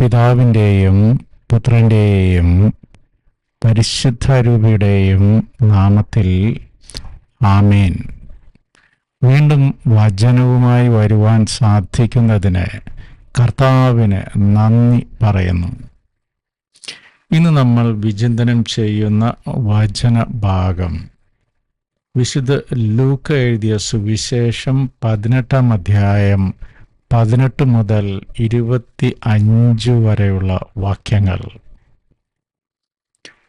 പിതാവിന്റെയും പുത്രന്റെയും പരിശുദ്ധരൂപിയുടെയും നാമത്തിൽ ആമേൻ. വീണ്ടും വചനവുമായി വരുവാൻ സാധിക്കുന്നതിന് കർത്താവിന് നന്ദി പറയുന്നു. ഇന്ന് നമ്മൾ വിചിന്തനം ചെയ്യുന്ന വചന ഭാഗം. വിശുദ്ധ ലൂക്ക എഴുതിയ സുവിശേഷം പതിനെട്ടാം അധ്യായം പതിനെട്ട് മുതൽ ഇരുപത്തി അഞ്ച് വരെയുള്ള വാക്യങ്ങൾ.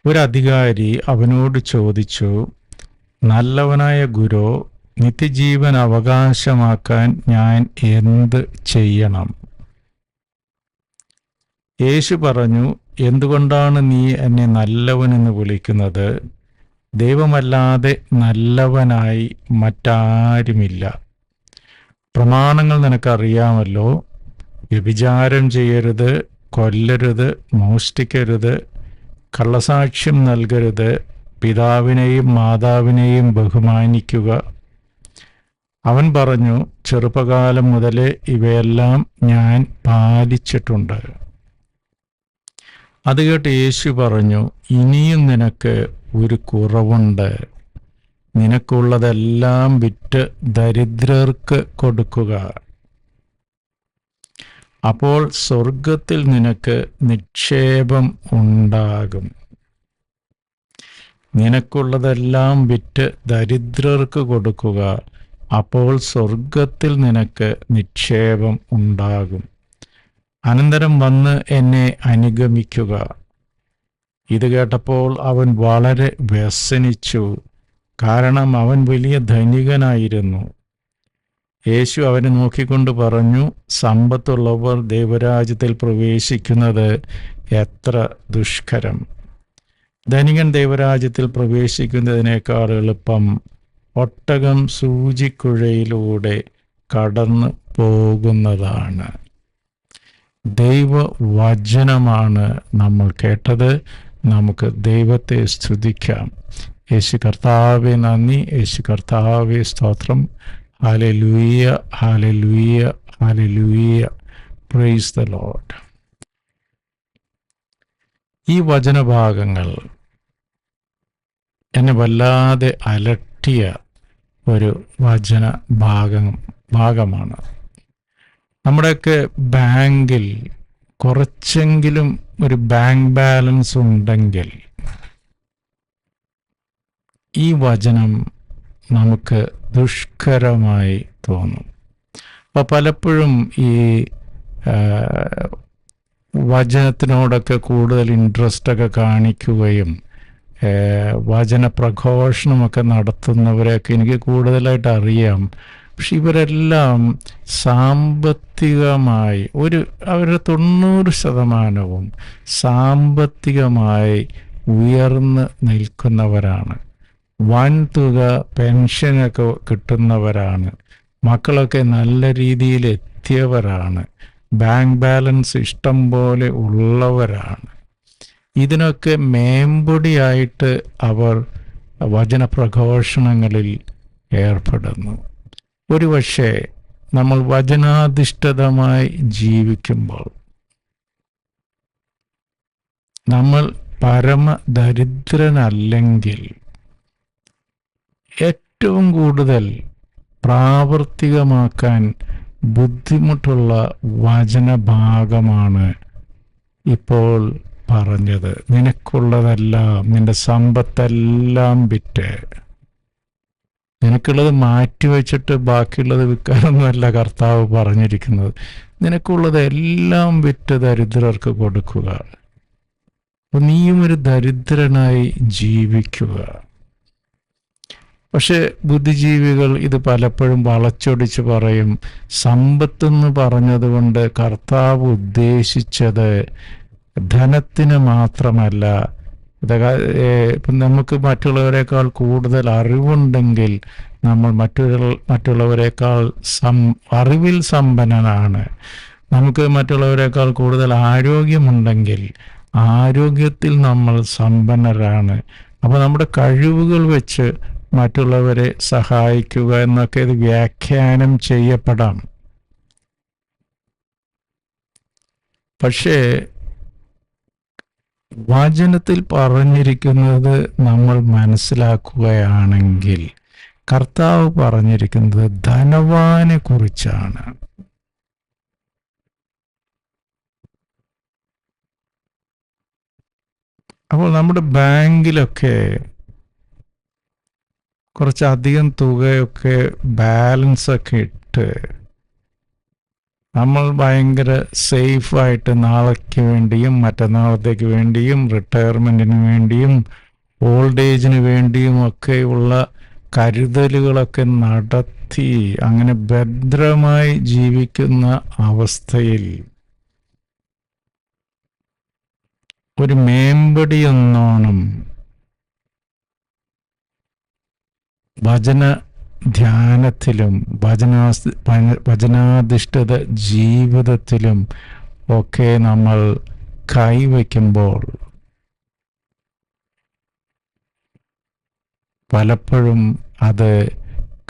ഒരു അധികാരി അവനോട് ചോദിച്ചു നല്ലവനായ ഗുരു നിത്യജീവൻ അവകാശമാക്കാൻ ഞാൻ എന്ത് ചെയ്യണം? യേശു പറഞ്ഞു എന്തുകൊണ്ടാണ് നീ എന്നെ നല്ലവനെന്ന് വിളിക്കുന്നത്? ദൈവമല്ലാതെ നല്ലവനായി മറ്റാരുമില്ല. പ്രമാണങ്ങൾ നിനക്കറിയാമല്ലോ. വ്യഭിചാരം ചെയ്യരുത് കൊല്ലരുത് മോഷ്ടിക്കരുത് കള്ളസാക്ഷ്യം നൽകരുത് പിതാവിനെയും മാതാവിനെയും ബഹുമാനിക്കുക. അവൻ പറഞ്ഞു ചെറുപ്പകാലം മുതലേ ഇവയെല്ലാം ഞാൻ പാലിച്ചിട്ടുണ്ട്. അത് കേട്ട് യേശു പറഞ്ഞു ഇനിയും നിനക്ക് ഒരു കുറവുണ്ട്. നിനക്കുള്ളതെല്ലാം വിറ്റ് ദരിദ്രർക്ക് കൊടുക്കുക. അപ്പോൾ സ്വർഗത്തിൽ നിനക്ക് നിക്ഷേപം ഉണ്ടാകും. നിനക്കുള്ളതെല്ലാം വിറ്റ് ദരിദ്രർക്ക് കൊടുക്കുക. അപ്പോൾ സ്വർഗത്തിൽ നിനക്ക് നിക്ഷേപം ഉണ്ടാകും. അനന്തരം വന്ന് എന്നെ അനുഗമിക്കുക. ഇത് കേട്ടപ്പോൾ അവൻ വളരെ വ്യസനിച്ചു. കാരണം അവൻ വലിയ ധനികനായിരുന്നു. യേശു അവനെ നോക്കിക്കൊണ്ട് പറഞ്ഞു സമ്പത്തുള്ളവർ ദൈവരാജ്യത്തിൽ പ്രവേശിക്കുന്നത് എത്ര ദുഷ്കരം. ധനികൻ ദൈവരാജ്യത്തിൽ പ്രവേശിക്കുന്നതിനേക്കാൾ എളുപ്പം ഒട്ടകം സൂചിക്കുഴയിലൂടെ കടന്നു പോകുന്നതാണ്. ദൈവവചനമാണ് നമ്മൾ കേട്ടത്. നമുക്ക് ദൈവത്തെ സ്തുതിക്കാം. യേശു കർത്താവെ നന്ദി. യേശു കർത്താവെ സ്തോത്രം. ഹാലെ ലൂയ ഹാലെ ലൂയ ഹാലെ ലൂയ പ്രൈസ് ദ ലോഡ് ഈ വചനഭാഗങ്ങൾ എന്നെ വല്ലാതെ അലട്ടിയ ഒരു വചന ഭാഗം ഭാഗമാണ്. നമ്മുടെയൊക്കെ ബാങ്കിൽ കുറച്ചെങ്കിലും ഒരു ബാങ്ക് ബാലൻസ് ഉണ്ടെങ്കിൽ ഈ വചനം നമുക്ക് ദുഷ്കരമായി തോന്നും. അപ്പോൾ പലപ്പോഴും ഈ വചനത്തിനോടൊക്കെ കൂടുതൽ ഇൻട്രസ്റ്റ് ഒക്കെ കാണിക്കുകയും വചന പ്രഘോഷണമൊക്കെ നടത്തുന്നവരെയൊക്കെ എനിക്ക് കൂടുതലായിട്ട് അറിയാം. പക്ഷെ ഇവരെല്ലാം സാമ്പത്തികമായി ഒരു അവരുടെ തൊണ്ണൂറ് ശതമാനവും സാമ്പത്തികമായി ഉയർന്ന് നിൽക്കുന്നവരാണ്. വൻതുക പെൻഷനൊക്കെ കിട്ടുന്നവരാണ്. മക്കളൊക്കെ നല്ല രീതിയിൽ എത്തിയവരാണ് ബാങ്ക് ബാലൻസ് ഇഷ്ടം പോലെ ഉള്ളവരാണ്. ഇതിനൊക്കെ മേമ്പൊടിയായിട്ട് അവർ വചനപ്രഘോഷണങ്ങളിൽ ഏർപ്പെടുന്നു. ഒരുപക്ഷെ നമ്മൾ വചനാധിഷ്ഠിതമായി ജീവിക്കുമ്പോൾ നമ്മൾ പരമദരിദ്രനല്ലെങ്കിൽ ഏറ്റവും കൂടുതൽ പ്രാവർത്തികമാക്കാൻ ബുദ്ധിമുട്ടുള്ള വചനഭാഗമാണ് ഇപ്പോൾ പറഞ്ഞത്. നിനക്കുള്ളതെല്ലാം നിന്റെ സമ്പത്തെല്ലാം വിറ്റ്. നിനക്കുള്ളത് മാറ്റിവെച്ചിട്ട് ബാക്കിയുള്ളത് വിൽക്കാനൊന്നുമല്ല കർത്താവ് പറഞ്ഞിരിക്കുന്നത്. നിനക്കുള്ളത് എല്ലാം വിറ്റ് ദരിദ്രർക്ക് കൊടുക്കുക. നീയും ഒരു ദരിദ്രനായി ജീവിക്കുക. പക്ഷെ ബുദ്ധിജീവികൾ ഇത് പലപ്പോഴും വളച്ചൊടിച്ച് പറയും. സമ്പത്തെന്ന് പറഞ്ഞതുകൊണ്ട് കർത്താവ് ഉദ്ദേശിച്ചത് ധനത്തിന് മാത്രമല്ല. നമുക്ക് മറ്റുള്ളവരെക്കാൾ കൂടുതൽ അറിവുണ്ടെങ്കിൽ നമ്മൾ മറ്റുള്ള മറ്റുള്ളവരെക്കാൾ സം അറിവിൽ സമ്പന്നനാണ്. നമുക്ക് മറ്റുള്ളവരെക്കാൾ കൂടുതൽ ആരോഗ്യമുണ്ടെങ്കിൽ ആരോഗ്യത്തിൽ നമ്മൾ സമ്പന്നരാണ്. അപ്പോൾ നമ്മുടെ കഴിവുകൾ വെച്ച് മറ്റുള്ളവരെ സഹായിക്കുക എന്നൊക്കെ ഇത് വ്യാഖ്യാനം ചെയ്യപ്പെടാം. പക്ഷേ വചനത്തിൽ പറഞ്ഞിരിക്കുന്നത് നമ്മൾ മനസ്സിലാക്കുകയാണെങ്കിൽ കർത്താവ് പറഞ്ഞിരിക്കുന്നത് ധനവാനെ കുറിച്ചാണ്. അപ്പോൾ നമ്മുടെ ബാങ്കിലൊക്കെ കുറച്ചധികം തുകയൊക്കെ ബാലൻസൊക്കെ ഇട്ട് നമ്മൾ ഭയങ്കര സേഫായിട്ട് നാളേക്ക് വേണ്ടിയും മറ്റന്നാളത്തേക്ക് വേണ്ടിയും റിട്ടയർമെന്റിന് വേണ്ടിയും ഓൾഡ് ഏജിന് വേണ്ടിയും ഒക്കെയുള്ള കരുതലുകളൊക്കെ നടത്തി അങ്ങനെ ഭദ്രമായി ജീവിക്കുന്ന അവസ്ഥയിൽ ഒരു മേമ്പടി എന്നോണം വചന ധ്യാനത്തിലും വചനാസ് വചനാധിഷ്ഠിത ജീവിതത്തിലും ഒക്കെ നമ്മൾ കൈവയ്ക്കുമ്പോൾ പലപ്പോഴും അത്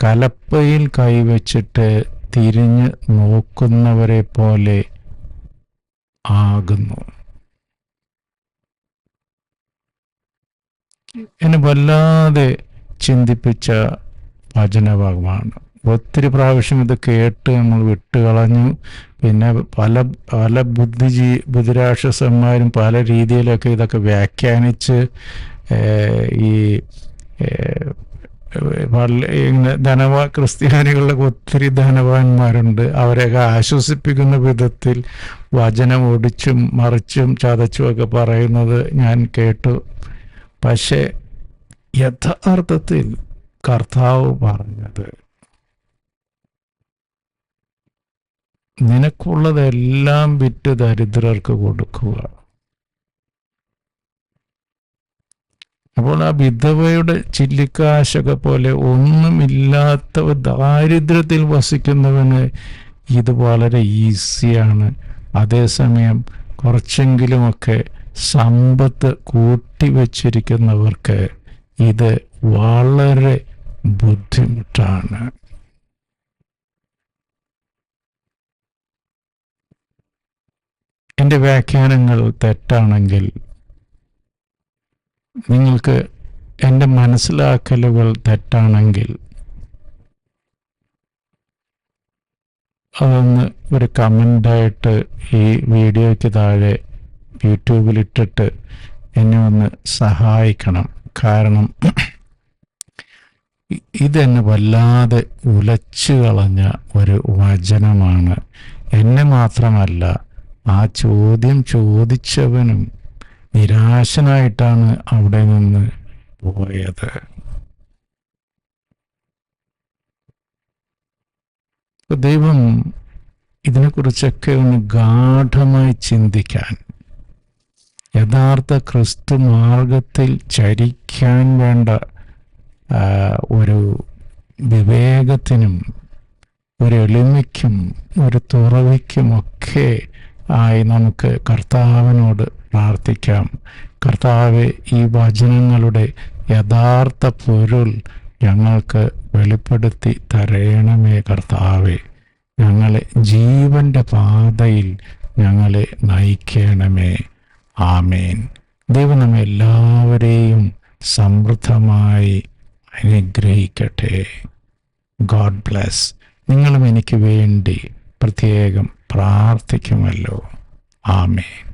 കലപ്പയിൽ കൈവച്ചിട്ട് തിരിഞ്ഞ് നോക്കുന്നവരെ പോലെ ആകുന്നു. എന്നെ വല്ലാതെ ചിന്തിപ്പിച്ച വചനഭാഗമാണ്. ഒത്തിരി പ്രാവശ്യം ഇത് കേട്ട് നമ്മൾ വിട്ടുകളഞ്ഞു. പിന്നെ പല പല ബുദ്ധിജീ ബുദ്ധിരാക്ഷസന്മാരും പല രീതിയിലൊക്കെ ഇതൊക്കെ വ്യാഖ്യാനിച്ച് ഈ ഇങ്ങനെ ധനവാ ക്രിസ്ത്യാനികളിലൊക്കെ ഒത്തിരി ധനവാന്മാരുണ്ട്. അവരെയൊക്കെ ആശ്വസിപ്പിക്കുന്ന വിധത്തിൽ വചനം ഒടിച്ചും മറിച്ചും ചതച്ചും ഒക്കെ പറയുന്നത് ഞാൻ കേട്ടു. പക്ഷേ യഥാർത്ഥത്തിൽ കർത്താവ് പറഞ്ഞത് നിനക്കുള്ളതെല്ലാം വിറ്റ് ദരിദ്രർക്ക് കൊടുക്കുക. അപ്പോൾ ആ വിധവയുടെ ചില്ലിക്കാശൊക്കെ പോലെ ഒന്നുമില്ലാത്ത ദാരിദ്ര്യത്തിൽ വസിക്കുന്നവന് ഇത് വളരെ ഈസിയാണ്. അതേസമയം കുറച്ചെങ്കിലുമൊക്കെ സമ്പത്ത് കൂട്ടിവച്ചിരിക്കുന്നവർക്ക് ഇത് വളരെ ബുദ്ധിമുട്ടാണ്. എന്റെ വ്യാഖ്യാനങ്ങൾ തെറ്റാണെങ്കിൽ നിങ്ങൾക്ക് എന്റെ മനസ്സിലാക്കലുകൾ തെറ്റാണെങ്കിൽ അതൊന്ന് ഒരു കമന്റായിട്ട് ഈ വീഡിയോയ്ക്ക് താഴെ യൂട്യൂബിലിട്ടിട്ട് എന്നെ ഒന്ന് സഹായിക്കണം. കാരണം ഇതെന്നെ വല്ലാതെ ഉലച്ചു കളഞ്ഞ ഒരു വചനമാണ്. എന്നെ മാത്രമല്ല ആ ചോദ്യം ചോദിച്ചവനും നിരാശനായിട്ടാണ് അവിടെ നിന്ന് പോയത്. ദൈവം ഇതിനെക്കുറിച്ചൊക്കെ ഒന്ന് ഗാഠമായി ചിന്തിക്കാൻ യഥാർത്ഥ ക്രിസ്തു മാർഗത്തിൽ ചരിക്കാൻ വേണ്ട ഒരു വിവേകത്തിനും ഒരു എളിമയ്ക്കും ഒരു തുറവിക്കുമൊക്കെ ആയി നമുക്ക് കർത്താവിനോട് പ്രാർത്ഥിക്കാം. കർത്താവ് ഈ വചനങ്ങളുടെ യഥാർത്ഥ പൊരുൾ ഞങ്ങൾക്ക് വെളിപ്പെടുത്തി തരയണമേ കർത്താവെ. ഞങ്ങളെ ജീവന്റെ പാതയിൽ ഞങ്ങളെ നയിക്കണമേ. ആമേൻ. ദൈവം നമ്മെ എല്ലാവരെയും സമൃദ്ധമായി അനുഗ്രഹിക്കട്ടെ. God bless. നിങ്ങളും എനിക്ക് വേണ്ടി പ്രത്യേകം പ്രാർത്ഥിക്കുമല്ലോ. ആമേൻ.